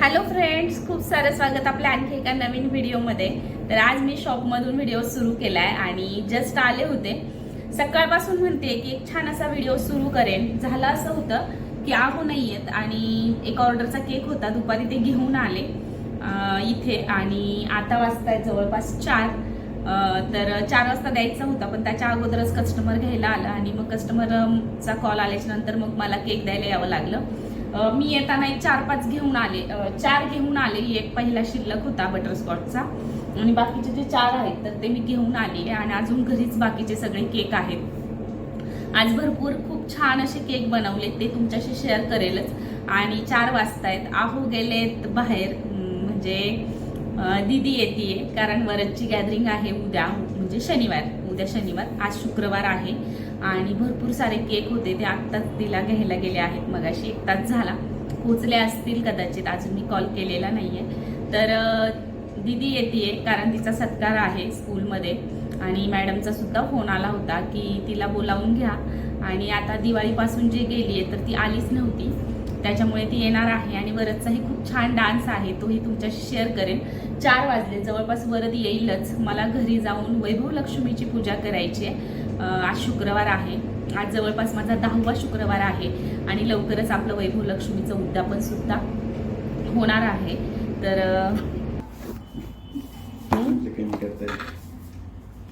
Hello friends खूप सारं स्वागत आपल्या आणखी एका नवीन व्हिडिओमध्ये. तर आज मी शॉपमधून व्हिडिओ सुरू केला आहे आणि जस्ट आले होते. सकाळपासून म्हणते की एक छान असा व्हिडिओ सुरू करेन. झालं असं होतं की आहो नाही येत आणि एक ऑर्डरचा केक होता दुपारी ते घेऊन आले. इथे आणि आता वाजता जवळपास चार. तर चार वाजता द्यायचा होता पण त्याच्या अगोदरच कस्टमर घ्यायला आला आणि मग कस्टमरचा कॉल आल्याच्यानंतर मग मला केक द्यायला यावं लागलं. मी येताना एक चार पाच घेऊन आले. चार घेऊन आले. एक पहिला शिल्लक होता बटरस्कॉचचा. आणि बाकीचे जे चार आहेत तर ते मी घेऊन आले. आणि अजून घरीच बाकीचे सगळे केक आहेत. आज भरपूर खूप छान असे केक बनवले ते तुमच्याशी शेअर करेलच. आणि चार वाजतायत आहो गेलेत बाहेर. म्हणजे दिदी येते. कारण वरदची गॅदरिंग आहे उद्या. म्हणजे शनिवार. उद्या शनिवार. आज शुक्रवार आहे. आणि भरपूर सारे केक होते ते आत्ताच तिला घ्यायला गेले आहेत. मगाशी एक तास झाला. पोचले असतील कदाचित अजून मी कॉल केलेला नाहीये. तर दीदी येते कारण तिचा सत्कार आहे स्कूलमध्ये. आणि मॅडमचा सुद्धा फोन आला होता की तिला बोलावून घ्या. आणि आता दिवाळीपासून जे गेली आहे तर ती आलीच नव्हती. त्याच्यामुळे ती येणार आहे. आणि वरदचाही खूप छान डान्स आहे तोही तुमच्याशी शेअर करेन. चार वाजले जवळपास वरद येईलच. मला घरी जाऊन वैभव लक्ष्मीची पूजा करायची आहे. आज शुक्रवार आहे. आज जवळपास माझा दहावा शुक्रवार आहे आणि लवकरच आपलं वैभव लक्ष्मीचं उद्यापन सुद्धा होणार आहे. तर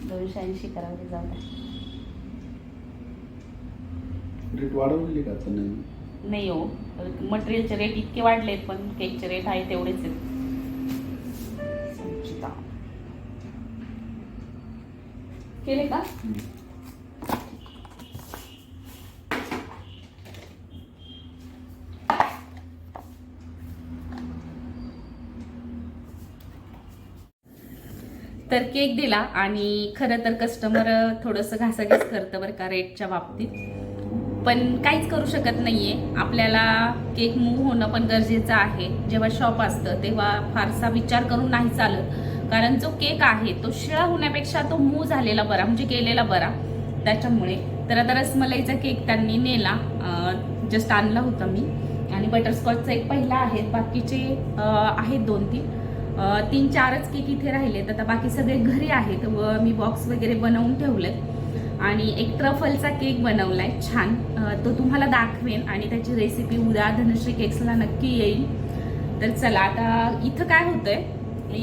दोनशे ऐंशी करावे नाही? नाही हो. मटेरियलचे रेट इतके वाढलेत पण केकचे रेट आहे तेवढेच आहेत. केले का? तर केक दिला आणि खरं तर कस्टमर थोडंसं घासाघीस करतं बरं का रेटच्या बाबतीत. पण काहीच करू शकत नाही आहे आपल्याला केक मूव होणं पण गरजेचं आहे. जेव्हा शॉप असतं तेव्हा फारसा विचार करून नाही चालत. कारण जो केक आहे तो शिळा होण्यापेक्षा तो मूव झालेला बरा म्हणजे केलेला बरा. त्याच्यामुळे. तर आता रसमलाईचा केक त्यांनी नेला. जस्ट आणला होता मी. आणि बटरस्कॉचचा एक पहिला आहे. बाकीचे आहेत दोन तीन तीन चारच केक इथे राहिलेत. आता बाकी सगळे घरी आहेत व मी बॉक्स वगैरे बनवून ठेवलेत. आणि एक ट्रफलचा केक बनवलाय. छान. तो तुम्हाला दाखवेन आणि त्याची रेसिपी उद्या धनश्री केक्सला नक्की येईल. तर चला आता इथं काय होतंय?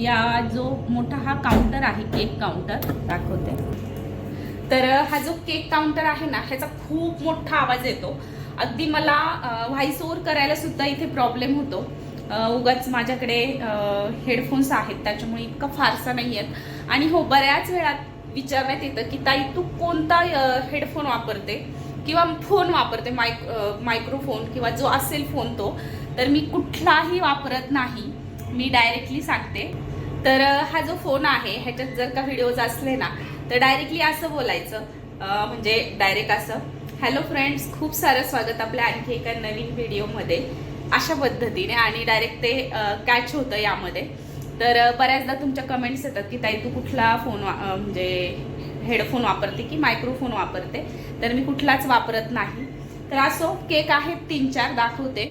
या जो मोठा हा काउंटर आहे केक काउंटर दाखवते. तर हा जो केक काउंटर आहे ना ह्याचा खूप मोठा आवाज येतो. अगदी मला व्हॉइस ओव्हर करायला सुद्धा इथे प्रॉब्लेम होतो. उगाच माझ्याकडे हेडफोन्स आहेत त्याच्यामुळे इतका फारसा नाही आहेत आणि हो बऱ्याच वेळात विचारण्यात येतं की ताई तू कोणता हेडफोन वापरते? किंवा फोन वापरते मायक मायक्रोफोन किंवा जो असेल फोन तो. तर मी कुठलाही वापरत नाही. मी डायरेक्टली सांगते. तर हा जो फोन आहे ह्याच्यात जर का व्हिडिओज असले ना तर डायरेक्टली असं बोलायचं. म्हणजे डायरेक्ट असं हॅलो फ्रेंड्स खूप सारं स्वागत आपल्या आणखी एका नवीन व्हिडिओमध्ये अशा पद्धतीने आणि डायरेक्ट ते कॅच होतं यामध्ये. तर बऱ्याचदा तुमच्या कमेंट्स येतात की ताई तू कुठला फोन म्हणजे हेडफोन वापरते की मायक्रोफोन वापरते? तर मी कुठलाच वापरत नाही. तर असो केक आहेत तीन चार दाखवते.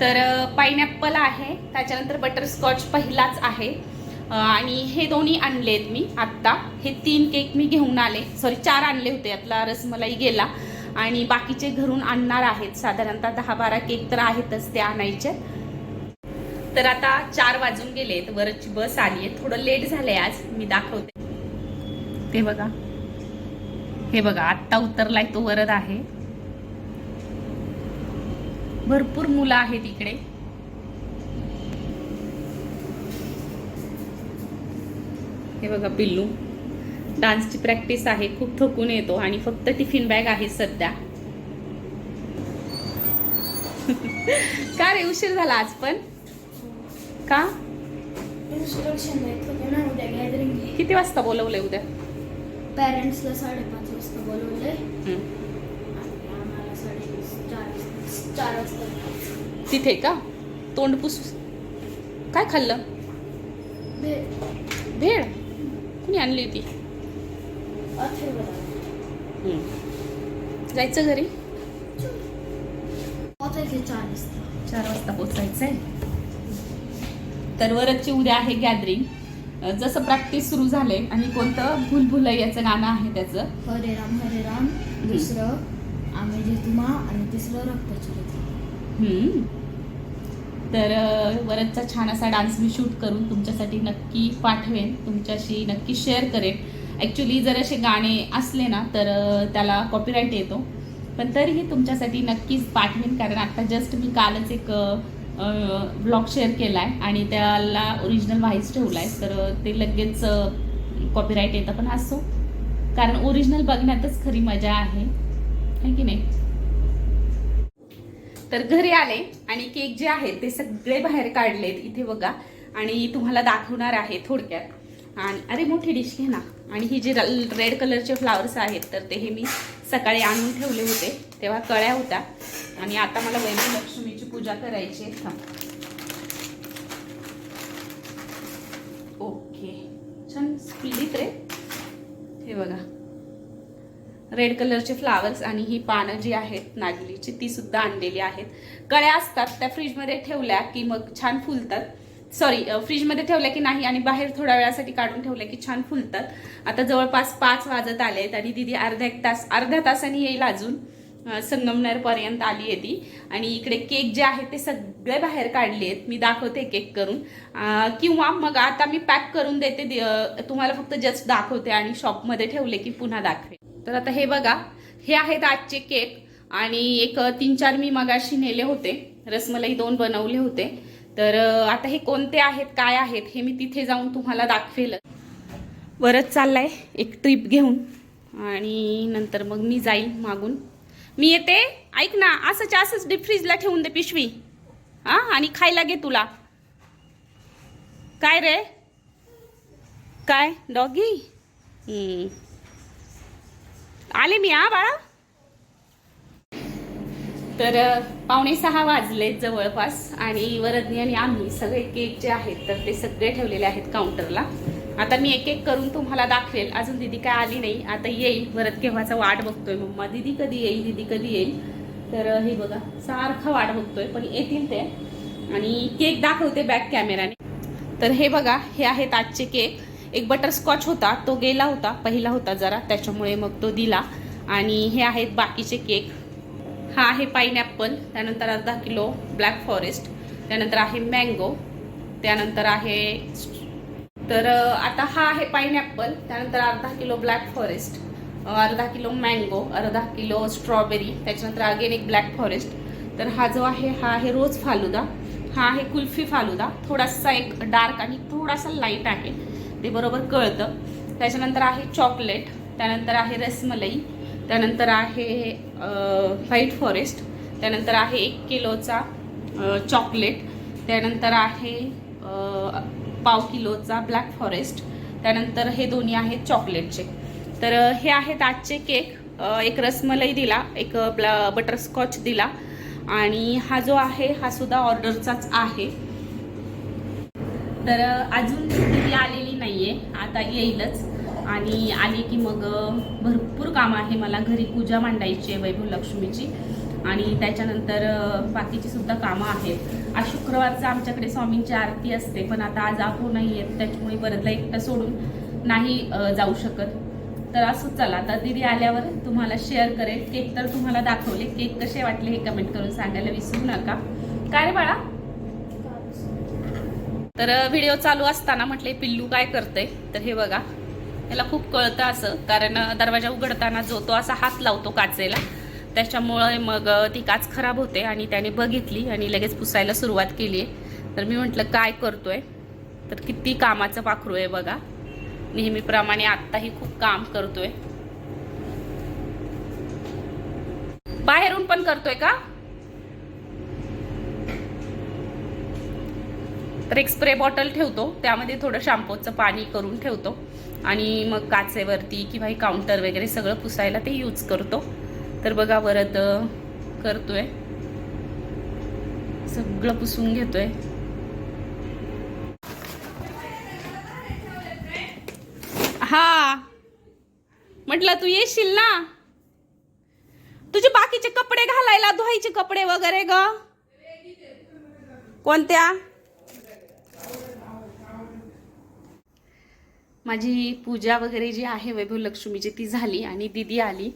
तर पायनॅपल आहे त्याच्यानंतर बटरस्कॉच पहिलाच आहे. आणि हे दोन्ही आणलेत मी आत्ता. हे तीन केक मी घेऊन आले. सॉरी चार आणले होते. यातला रसमलाई गेला. आणि बाकीचे घरून आणणार आहेत. साधारणतः दहा बारा केक तर आहेतच ते आणायचे. तर आता चार वाजून गेलेत. वरची बस आली आहे. थोडं लेट झालंय आज. मी दाखवते. ते बघा. हे बघा आत्ता उतरलाय तो वरद आहे. भरपूर मुलं आहेत इकडे. हे बघा पिल्लू. डान्सची प्रॅक्टिस आहे खूप थकून येतो आणि फक्त टिफिन बॅग आहे सध्या. का रे उशीर झाला आज पण? का? किती वाजता बोलवलंय उद्या? पॅरेंट्सला साडेपाच वाजता बोलवलंय. हं. तिथे का? तोंड पुस काय खाल्लं? भेळ? कुणी आणली होती. जायचं घरी? चार वाजता. पोचायचंय तर वरदची उद्या आहे गॅदरिंग जसं प्रॅक्टिस सुरू झाले आणि कोणतं भुलभुलैयाचं गाणं आहे त्याचं. हरे राम हरे राम. दुसरं आम्ही जेतुमा आणि तिसरं रक्ताची रेखा. हम्म. तर वरदचा छान असा डान्स मी शूट करून तुमच्यासाठी नक्की पाठवेन. तुमच्याशी नक्की शेअर करेन. ॲक्च्युली जर असे गाणे असले ना तर त्याला कॉपीराईट येतो. पण तरीही तुमच्यासाठी नक्कीच पाठवेन कारण आत्ता जस्ट मी कालच एक ब्लॉग शेअर केला आहे आणि त्याला ओरिजिनल व्हाईस ठेवला आहे तर ते लगेच कॉपीराईट येतं. पण असो कारण ओरिजिनल बघण्यातच खरी मजा आहे. है की नाही? तर घरी आले आणि केक जे आहेत ते सगळे बाहेर काढलेत. इथे बघा. आणि तुम्हाला दाखवणार आहे थोडक्यात. आणि अरे मोठी डिश घे ना. आणि ही जे रेड कलरचे फ्लावर्स आहेत तर ते हे मी सकाळी आणून ठेवले होते. तेव्हा कळ्या होत्या. आणि आता मला वैभव लक्ष्मीची पूजा करायची आहे. ओके. छान स्पिलित रे. हे बघा. रेड कलरचे फ्लावर्स आणि ही पानं जी आहेत नागलीची ती सुद्धा आणलेली आहेत. कळ्या असतात त्या फ्रीजमध्ये ठेवल्या की मग छान फुलतात. सॉरी फ्रीजमध्ये ठेवल्या की नाही आणि बाहेर थोड्या वेळासाठी काढून ठेवल्या की छान फुलतात. आता जवळपास पाच वाजत आले आहेत आणि दिदी अर्धा एक तास अर्ध्या तासाने येईल अजून. संगमनेरपर्यंत आली आहे ती. आणि इकडे केक जे आहेत ते सगळे बाहेर काढले आहेत. मी दाखवते केक करून. किंवा मग आता मी पॅक करून देते. तुम्हाला फक्त जस्ट दाखवते आणि शॉपमध्ये ठेवले की पुन्हा दाखवे तर आता हे बघा हे आहेत आजचे केक. आणि एक तीन चार मी मगाशी नेले होते. रसमलाई दोन बनवले होते. तर आता हे कोणते आहेत काय आहेत हे मी तिथे जाऊन तुम्हाला दाखवेल वरच चाललाय एक ट्रिप घेऊन. आणि नंतर मग मी जाईल मागून. मी येते? ऐक ना असंच असंच डीप फ्रीजला ठेवून दे पिशवी. हा आणि खायला घे तुला. काय रे? काय? डॉगी? आले मी हा बाळा? तर पावणे सहा वाजले जवळपास आणि वरदनी आणि आम्ही सगळे केक जे आहेत तर ते सगळे ठेवलेले आहेत काउंटरला. आता मी एक एक करून तुम्हाला दाखवेल. अजून दिदी काय आली नाही आता येईल. वरद केव्हाचा वाट बघतोय मम्मा. दिदी कधी येईल? दिदी कधी येईल? तर हे बघा सारखा वाट बघतोय पण येतील ते. आणि केक दाखवते बॅक कॅमेराने. तर हे बघा हे आहेत आजचे केक. एक बटरस्कॉच होता तो गेला होता पहिला होता जरा. त्याच्यामुळे मग तो दिला. आणि हे आहेत बाकीचे केक. हा आहे पाईनॅपल त्यानंतर अर्धा किलो ब्लॅक फॉरेस्ट त्यानंतर आहे मँगो त्यानंतर आहे तर आता हा आहे पाईनॅपल त्यानंतर अर्धा किलो ब्लॅक फॉरेस्ट अर्धा किलो मँगो अर्धा किलो स्ट्रॉबेरी त्याच्यानंतर अगेन एक ब्लॅक फॉरेस्ट तर हा जो आहे हा आहे रोज फालुदा हा आहे कुल्फी फालुदा. थोडासा एक डार्क आणि थोडासा लाइट आहे ते बरोबर कळतं. त्याच्यानंतर आहे चॉकलेट त्यानंतर आहे रसमलई त्यानंतर आहे व्हाईट फॉरेस्ट. त्यानंतर आहे एक किलोचा चॉकलेट. त्यानंतर आहे पाव किलोचा ब्लॅक फॉरेस्ट. त्यानंतर हे दोन्ही आहेत चॉकलेटचे. तर हे आहेत आजचे केक. एक रसमलाई दिला एक ब्ला बटरस्कॉच दिला. आणि हा जो आहे हा सुद्धा ऑर्डरचाच आहे. तर अजून ती आलेली नाहीये. आता येईलच. आणि आली की मग भरपूर काम आहे मला घरी. पूजा मांडायची आहे वैभव लक्ष्मीची आणि त्याच्यानंतर बाकीची सुद्धा कामं आहेत. आज शुक्रवारचं आमच्याकडे स्वामींची आरती असते पण आता आज आपो नाही आहेत त्याच्यामुळे बरदला एकटं सोडून नाही जाऊ शकत. तर असं चला. तर दिदी आल्यावर तुम्हाला शेअर करेल. केक तर तुम्हाला दाखवले. केक कसे वाटले हे कमेंट करून सांगायला विसरू नका. काय रे बाळा? तर व्हिडिओ चालू असताना म्हटले पिल्लू काय करते तर हे बघा. याला खूप कळतं असं कारण दरवाजा उघडताना जो तो असा हात लावतो काचेला त्याच्यामुळे मग ती काच खराब होते आणि त्याने बघितली आणि लगेच पुसायला सुरुवात केली. आहे तर मी म्हटलं काय करतोय? तर किती कामाचं पाखरू आहे बघा. नेहमीप्रमाणे आत्ताही खूप काम करतोय. बाहेरून पण करतोय का? तर एक स्प्रे बॉटल ठेवतो त्यामध्ये थोडं शॅम्पूचं पाणी करून ठेवतो. आणि मग काचेवरती किंवा काउंटर वगैरे सगळं पुसायला ते यूज करतो. तर बघा परत करतोय. सगळं पुसून घेतोय. हा. म्हटलं तू येशील ना? तुझे बाकीचे कपडे घालायला धुवायचे कपडे वगैरे ग? कोणत्या? माझी पूजा वगैरे जी आहे वैभव लक्ष्मीची ती झाली आणि दिदी आली.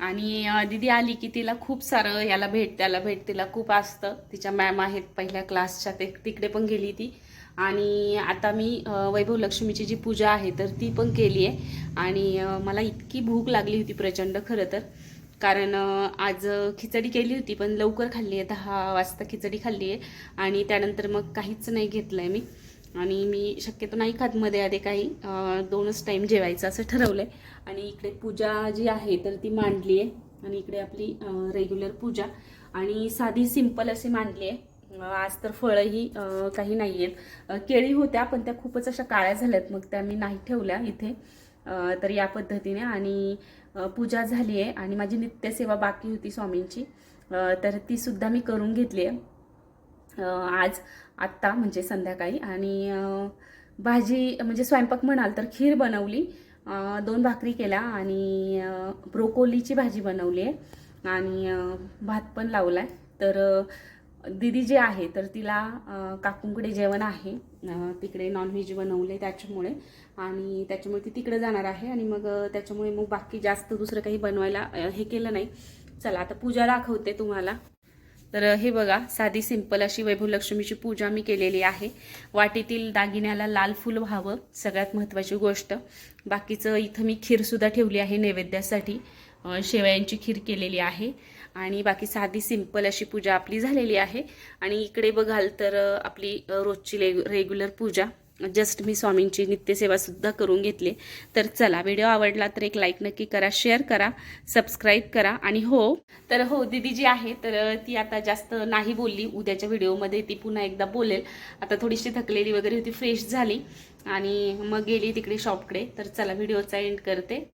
आणि दिदी आली की तिला खूप सारं याला भेट त्याला भेट तिला खूप असतं. तिच्या मॅम आहेत पहिल्या क्लासच्या ते तिकडे पण गेली ती. आणि आता मी वैभव लक्ष्मीची जी पूजा आहे तर ती पण केली आहे. आणि मला इतकी भूक लागली होती प्रचंड खरं तर. कारण आज खिचडी केली होती पण लवकर खाल्ली आहे दहा वाजता खिचडी खाल्ली आहे. आणि त्यानंतर मग काहीच नाही घेतलं आहे मी. आणि मी शक्यतो नाही खात मध्ये आधी काही दोनच टाईम जेवायचं असं ठरवलं आहे आणि इकडे पूजा जी आहे तर ती मांडली आहे आणि इकडे आपली रेग्युलर पूजा. आणि साधी सिंपल अशी मांडली आहे आज तर फळंही काही नाही आहेत केळी होत्या पण त्या खूपच अशा काळ्या झाल्यात. मग त्या मी नाही ठेवल्या इथे. तर या पद्धतीने. आणि पूजा झाली आहे आणि माझी नित्यसेवा बाकी होती स्वामींची. तर ती सुद्धा मी करून घेतली आहे आज आत्ता म्हणजे संध्याकाळी आणि भाजी म्हणजे स्वयंपाक म्हणाल तर खीर बनवली दोन भाकरी केल्या आणि ब्रोकोलीची भाजी बनवली आहे आणि भात पण लावला आहे तर दिदी दीदी आहे तर तिला काकूंकडे जेवण आहे. तिकडे नॉनव्हेज बनवले त्याच्यामुळे आणि त्याच्यामुळे ती तिकडे जाणार आहे आणि मग त्याच्यामुळे मग बाकी जास्त दुसरं काही बनवायला हे केलं नाही. चला आता पूजा दाखवते तुम्हाला. तर हे बघा साधी सिंपल अशी वैभव लक्ष्मीची पूजा मी केलेली आहे. वाटीतील दागिन्याला लाल फूल व्हावं सगळ्यात महत्त्वाची गोष्ट. बाकीचं इथं मी खीरसुद्धा ठेवली आहे नैवेद्यासाठी. शेवयांची खीर केलेली आहे. आणि बाकी साधी सिंपल अशी पूजा आपली झालेली आहे. आणि इकडे बघाल तर आपली रोजची ले रेग्युलर पूजा. जस्ट मी स्वामींची नित्यसेवासुद्धा करून घेतली. तर चला व्हिडिओ आवडला तर एक लाईक नक्की करा शेअर करा सबस्क्राईब करा आणि हो तर हो दीदी जी आहे तर ती आता जास्त नाही बोलली. उद्याच्या व्हिडिओमध्ये ती पुन्हा एकदा बोलेल. आता थोडीशी थकलेली वगैरे होती फ्रेश झाली आणि मग गेली तिकडे शॉपकडे तर चला व्हिडिओचा एंड करते.